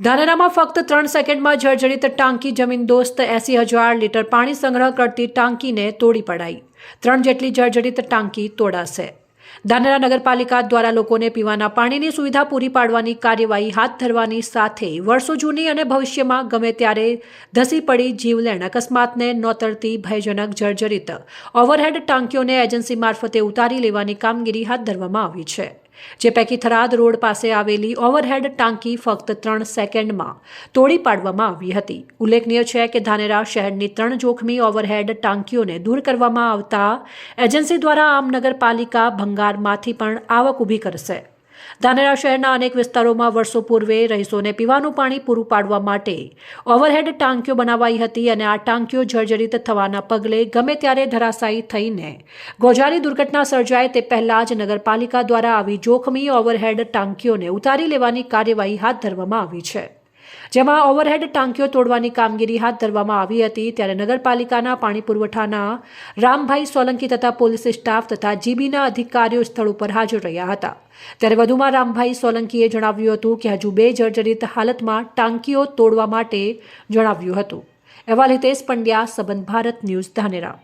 ધાનેરામાં ફક્ત ત્રણ સેકન્ડમાં જર્જરિત ટાંકી જમીન દોસ્ત એસી હજાર લીટર પાણી સંગ્રહ કરતી ટાંકીને તોડી પડાઈ. ત્રણ જેટલી જર્જરિત ટાંકી તોડાશે. ધાનેરા નગરપાલિકા દ્વારા લોકોને પીવાના પાણીની સુવિધા પૂરી પાડવાની કાર્યવાહી હાથ ધરવાની સાથે વર્ષો જૂની અને ભવિષ્યમાં ગમે ત્યારે ધસી પડી જીવલેણ અકસ્માતને નોતરતી ભયજનક જર્જરિત ઓવરહેડ ટાંકીઓને એજન્સી મારફતે ઉતારી લેવાની કામગીરી હાથ ધરવામાં આવી છે. જે પૈકી થરાદ રોડ પાસે આવેલી ઓવરહેડ ટાંકી ફક્ત ત્રણ સેકન્ડમાં તોડી પાડવામાં આવી હતી. ઉલ્લેખનીય છે કે ધાનેરા શહેરની ત્રણ જોખમી ઓવરહેડ ટાંકીઓને દૂર કરવામાં આવતા એજન્સી દ્વારા આમ નગરપાલિકા ભંગારમાંથી પણ આવક ઊભી કરશે. ધાનેરા શહેરના અનેક વિસ્તારોમાં વર્ષો પૂર્વે રહીશોને પીવાનું પાણી પૂરું પાડવા માટે ઓવરહેડ ટાંકીઓ બનાવાઈ હતી અને આ ટાંકીઓ જર્જરિત થવાના પગલે ગમે ત્યારે ધરાશાયી થઈને ગોજારી દુર્ઘટના સર્જાય તે પહેલા જ નગરપાલિકા દ્વારા આવી જોખમી ઓવરહેડ ટાંકીઓને ઉતારી લેવાની કાર્યવાહી હાથ ધરવામાં આવી છે. જેમાં ઓવરહેડ ટાંકીઓ તોડવાની કામગીરી હાથ ધરવામાં આવી હતી ત્યારે નગરપાલિકાના પાણી પુરવઠાના રામભાઈ સોલંકી તથા પોલીસ સ્ટાફ તથા જીબીના અધિકારીઓ સ્થળ ઉપર હાજર રહ્યા હતા. ત્યારે વધુમાં રામભાઈ સોલંકીએ જણાવ્યું હતું કે હજુ બે જર્જરિત હાલતમાં ટાંકીઓ તોડવા માટે જણાવ્યું હતું. અહેવાલ હિતેશ પંડ્યા, સંબંધ ભારત ન્યૂઝ ધાનેરા.